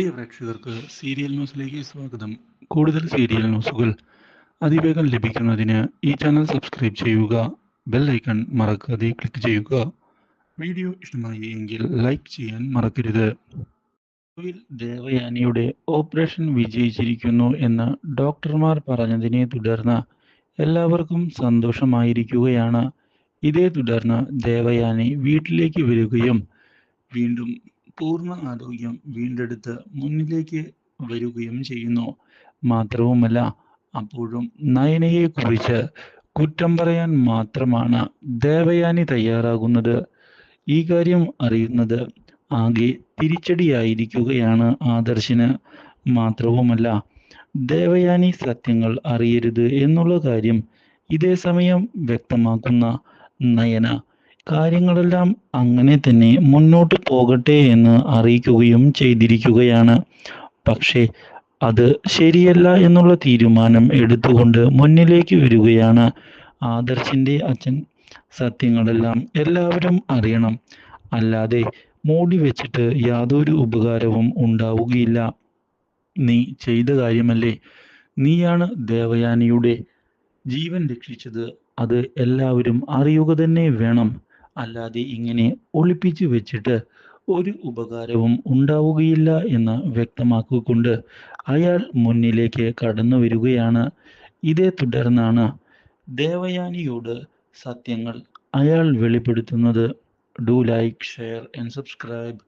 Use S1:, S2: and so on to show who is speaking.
S1: പ്രിയ പ്രേക്ഷകർക്ക് സീരിയൽ ന്യൂസിലേക്ക് സ്വാഗതം. കൂടുതൽ സീരിയൽ ന്യൂസുകൾ അതിവേഗം ലഭിക്കുന്നതിന് ഈ ചാനൽ സബ്സ്ക്രൈബ് ചെയ്യുക ബെൽ ഐക്കൺ മറക്കാതെ ക്ലിക്ക് ചെയ്യുക. വീഡിയോ ഇഷ്ടമായി എങ്കിൽ ലൈക്ക് ചെയ്യാൻ മറക്കരുത്. ദേവയാനിയുടെ ഓപ്പറേഷൻ വിജയിച്ചിരിക്കുന്നു എന്ന് ഡോക്ടർമാർ പറഞ്ഞതിനെ തുടർന്ന് എല്ലാവർക്കും സന്തോഷമായിരിക്കുകയാണ്. ഇതേ തുടർന്ന് ദേവയാനി വീട്ടിലേക്ക് വരികയും വീണ്ടും പൂർണ ആരോഗ്യം വീണ്ടെടുത്ത് മുന്നിലേക്ക് വരികയും ചെയ്യുന്നു. മാത്രവുമല്ല അപ്പോഴും നയനയെ കുറിച്ച് കുറ്റം പറയാൻ മാത്രമാണ് ദേവയാനി തയ്യാറാകുന്നത്. ഈ കാര്യം അറിയുന്നത് ആകെ തിരിച്ചടിയായിരിക്കുകയാണ് ആദർശിന്. മാത്രവുമല്ല ദേവയാനി സത്യങ്ങൾ അറിയരുത് എന്നുള്ള കാര്യം ഇതേ സമയം വ്യക്തമാക്കുന്ന നയന കാര്യങ്ങളെല്ലാം അങ്ങനെ തന്നെ മുന്നോട്ട് പോകട്ടെ എന്ന് അറിയിക്കുകയും ചെയ്തിരിക്കുകയാണ്. പക്ഷേ അത് ശരിയല്ല എന്നുള്ള തീരുമാനം എടുത്തുകൊണ്ട് മുന്നിലേക്ക് വരികയാണ് ആദർശിന്റെ അച്ഛൻ. സത്യങ്ങളെല്ലാം എല്ലാവരും അറിയണം. അല്ലാതെ മൂടി വെച്ചിട്ട് യാതൊരു ഉപകാരവും ഉണ്ടാവുകയില്ല. നീ ചെയ്ത കാര്യമല്ലേ? നീയാണ് ദേവയാനിയുടെ ജീവൻ രക്ഷിച്ചത്. അത് എല്ലാവരും അറിയുക തന്നെ വേണം. അല്ലാതെ ഇങ്ങനെ ഒളിപ്പിച്ചു വെച്ചിട്ട് ഒരു ഉപകാരവും ഉണ്ടാവുകയില്ല എന്ന് വ്യക്തമാക്കിക്കൊണ്ട് അയാൾ മുന്നിലേക്ക് കടന്നു വരികയാണ്. ഇതേ തുടർന്നാണ് ദേവയാനിയോട് സത്യങ്ങൾ അയാൾ വെളിപ്പെടുത്തുന്നത്. Do like share and subscribe